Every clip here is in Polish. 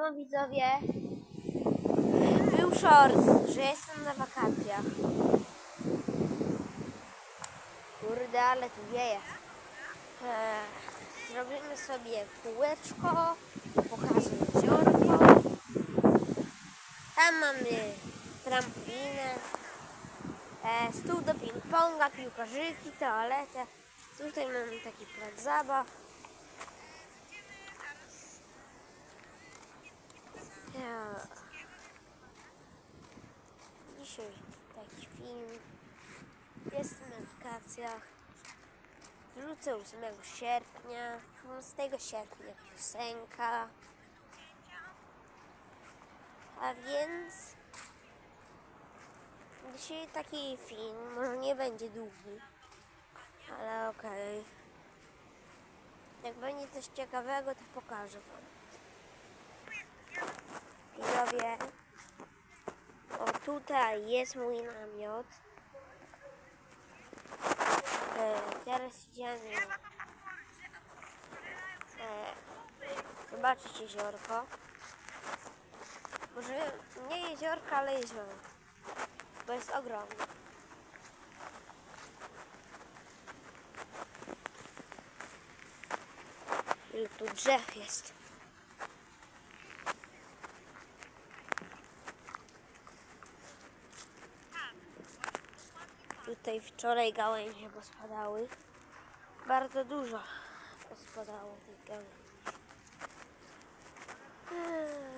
No widzowie, był shorts, że jestem na wakacjach. Kurde, ale tu wieje. Eee, zrobimy sobie kółeczko, pokażę jeziorko. Tam mamy trampolinę, e, stół do ping-ponga, piłkarzyki, toaletę. Tutaj mamy taki plac zabaw. Ja. Dzisiaj taki film. Jestem na wakacjach. Wrócę 8 sierpnia. 12 sierpnia piosenka. A więc dzisiaj taki film. Może nie będzie długi. Ale okej. Jak będzie coś ciekawego, to pokażę wam. Widzowie, o tutaj jest mój namiot. E, teraz idziemy e, zobaczyć jeziorko. Może nie jeziorko, ale jezioro. Bo jest ogromne. Ile tu drzew jest. Tutaj wczoraj gałęzie pospadały. Bardzo dużo pospadało tych gałęzi. Eee.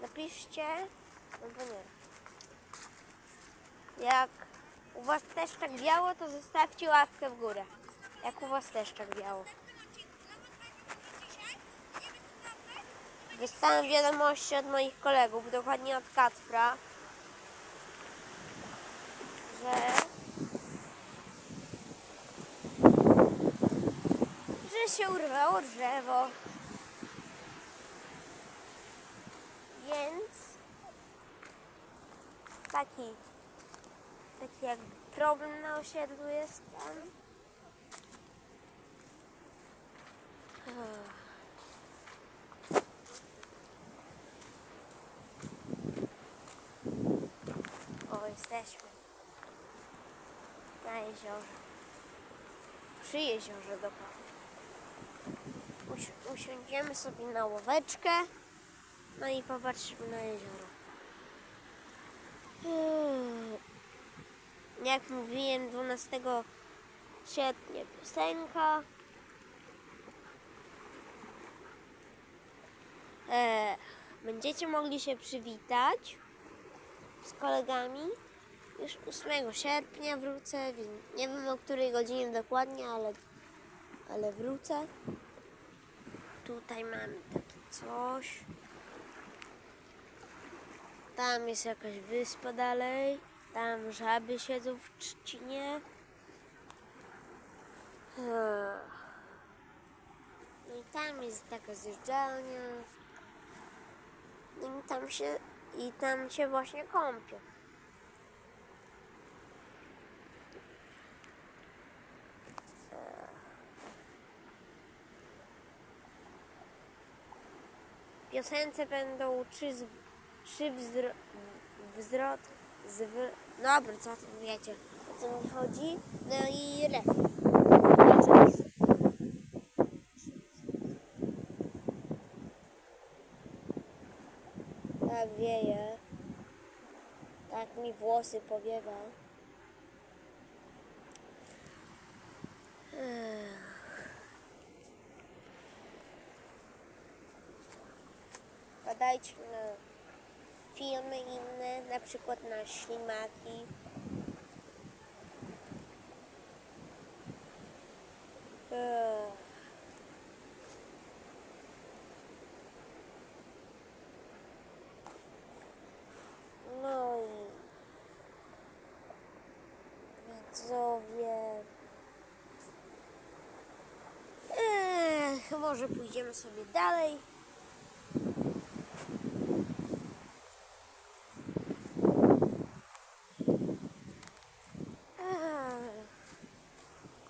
Napiszcie, no nie. Jak u Was też tak biało, to zostawcie łapkę w górę. Jak u Was też tak biało. Dostałem wiadomości od moich kolegów, dokładnie od Kacpra, że że się urwało drzewo. Więc taki taki jakby problem na osiedlu jest tam. O, jesteśmy na jeziorze. Przy jeziorze dokładnie. Usi- usiądziemy sobie na ławeczkę, no i popatrzymy na jezioro. Hmm. Jak mówiłem, 12 sierpnia piosenka. E, będziecie mogli się przywitać z kolegami. Już 8 sierpnia wrócę, nie wiem o której godzinie dokładnie, ale, ale wrócę. Tutaj mamy takie coś. Tam jest jakaś wyspa dalej. Tam żaby siedzą w trzcinie. No i tam jest taka zjeżdżalnia. No i tam się, i tam się właśnie kąpię. Piosence będą trzy, zw- trzy wzro, wzrot, zwr, dobra, co tam wiecie, o co mi chodzi, no i refren. Tak wieje, tak mi włosy powiewa. Ech. Na filmy inne, na przykład na ślimaki. No i widzowie. Ech, może pójdziemy sobie dalej. Ech.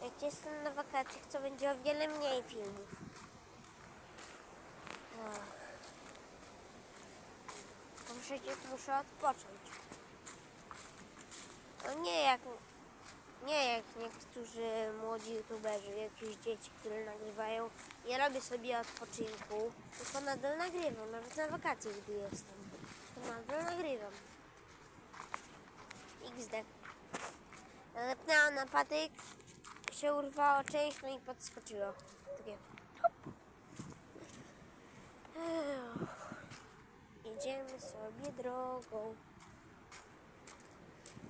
Jak jestem na wakacjach, to będzie o wiele mniej filmów. Ech. przecież muszę odpocząć. No nie jak, nie jak niektórzy młodzi youtuberzy, jakieś dzieci, które nagrywają. Nie robię sobie odpoczynku, tylko nadal nagrywam, nawet na wakacje, gdy jestem. To nadal nagrywam. XD. Nalepnęłam na patyk, się urwało część, no i podskoczyło. Takie. Idziemy sobie drogą.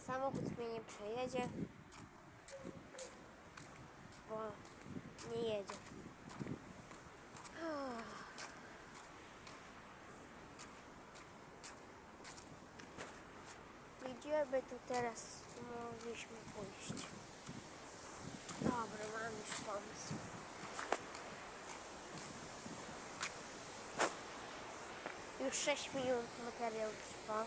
Samochód mnie nie przejedzie, bo nie jedzie. Gdzie by tu teraz mogliśmy pójść? Dobra, mam już pomysł. Już 6 minut materiał trwa.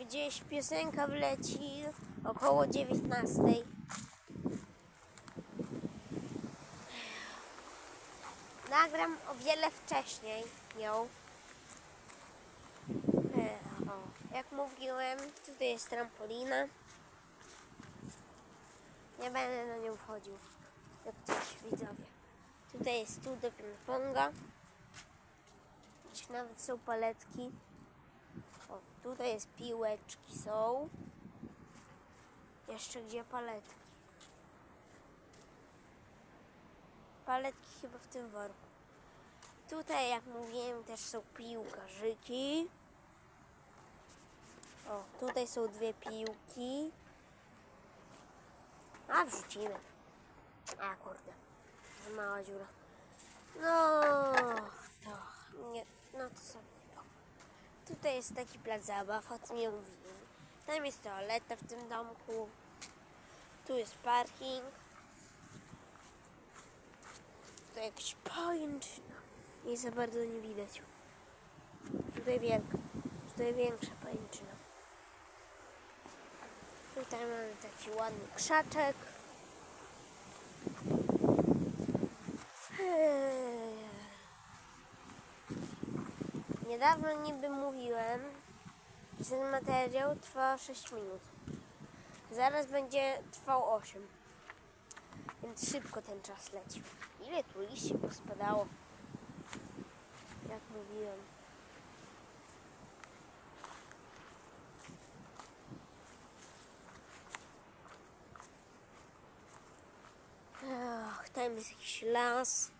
Gdzieś piosenka wleci około 19. Nagram o wiele wcześniej ją. O, Jak mówiłem, tutaj jest trampolina. Nie będę na nią wchodził, jak coś widzowie. Tutaj jest stół do ping-ponga. Nawet są paletki. O, tutaj jest piłeczki są. Jeszcze gdzie paletki? Paletki chyba w tym worku. Tutaj, jak mówiłem, też są piłkarzyki. O, tutaj są dwie piłki. A wrzucimy. A kurde. Mała dziura. No to nie. No to sobie. o. Tutaj jest taki plac zabaw, o tym nie mówiłem. Tam jest toaleta w tym domku. Tu jest parking. To jakaś pajęczyna. Nie za bardzo nie widać. Tutaj wielka. Tutaj większa pajęczyna. Tutaj mamy taki ładny krzaczek. Eee. Niedawno niby mówiłem, że ten materiał trwa 6 minut. Zaraz będzie trwał 8. Więc szybko ten czas leci. Ile tu liści pospadało? Jak mówiłem. Ach, tam jest jakiś las.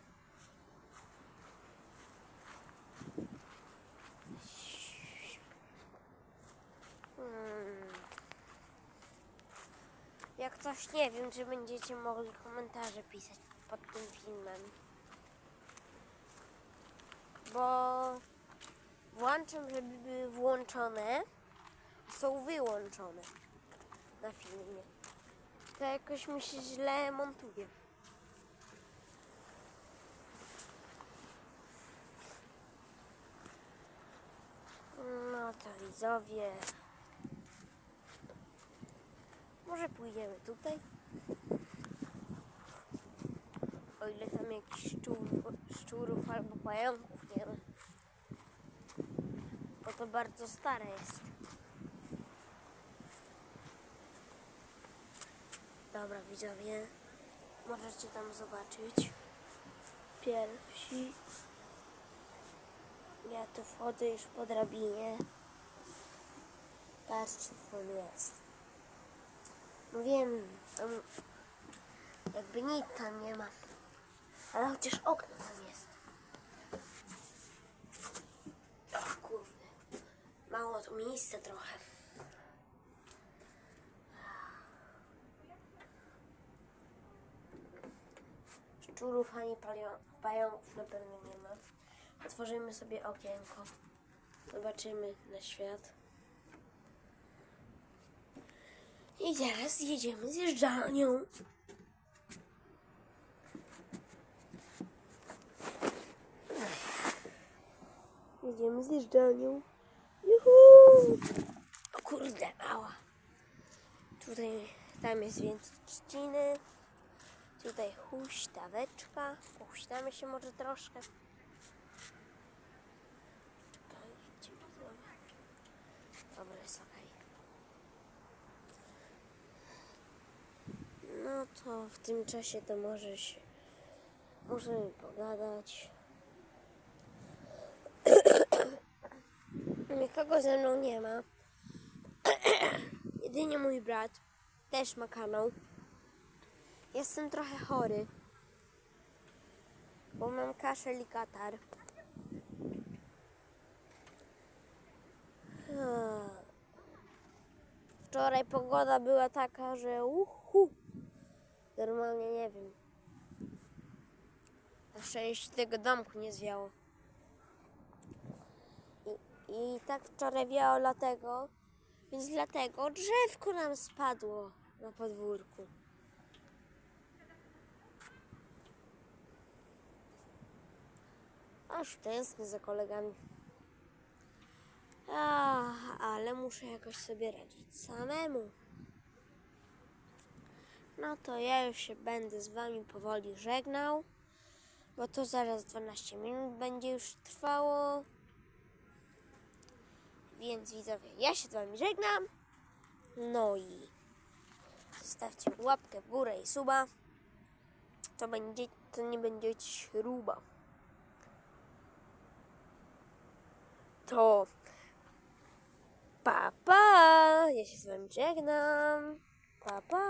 Hmm. Jak coś nie wiem, czy będziecie mogli komentarze pisać pod tym filmem. Bo włączam, żeby były włączone, są wyłączone na filmie. To jakoś mi się źle montuje. No to widzowie. Może pójdziemy tutaj? O ile tam jakichś szczurów, szczurów albo pająków nie ma. Bo to bardzo stare jest. Dobra widzowie, możecie tam zobaczyć. Pierwsi. Ja tu wchodzę już po drabinie. Patrzcie co tam jest. No wiem, tam jakby nic tam nie ma. Ale chociaż okno tam jest. O kurde. Mało tu miejsca trochę. Szczurów ani pająków na pewno nie ma. Otworzymy sobie okienko. Zobaczymy na świat. I teraz jedziemy zjeżdżalnią. Jedziemy zjeżdżalnią. Juhu! O kurde, mała. Tutaj, tam jest więcej trzciny. Tutaj huśtaweczka. Pohuśtamy się może troszkę. Czekajcie, dobra. Dobra, jest okej. No to w tym czasie to może się, możemy pogadać. Nikogo ze mną nie ma. Jedynie mój brat też ma kanał. Jestem trochę chory, bo mam kaszel i katar. Wczoraj pogoda była taka, że uhu. Normalnie nie wiem. Na szczęście tego domku nie zwiało. I, I tak wczoraj wiało dlatego, więc dlatego drzewko nam spadło na podwórku. Aż tęsknię za kolegami. Ach, ale muszę jakoś sobie radzić samemu. No to ja już się będę z wami powoli żegnał, bo to zaraz 12 minut będzie już trwało. Więc widzowie, ja się z wami żegnam. No i zostawcie łapkę w górę i suba. To będzie, to nie będzie śruba. To pa pa! Ja się z wami żegnam. Pa pa!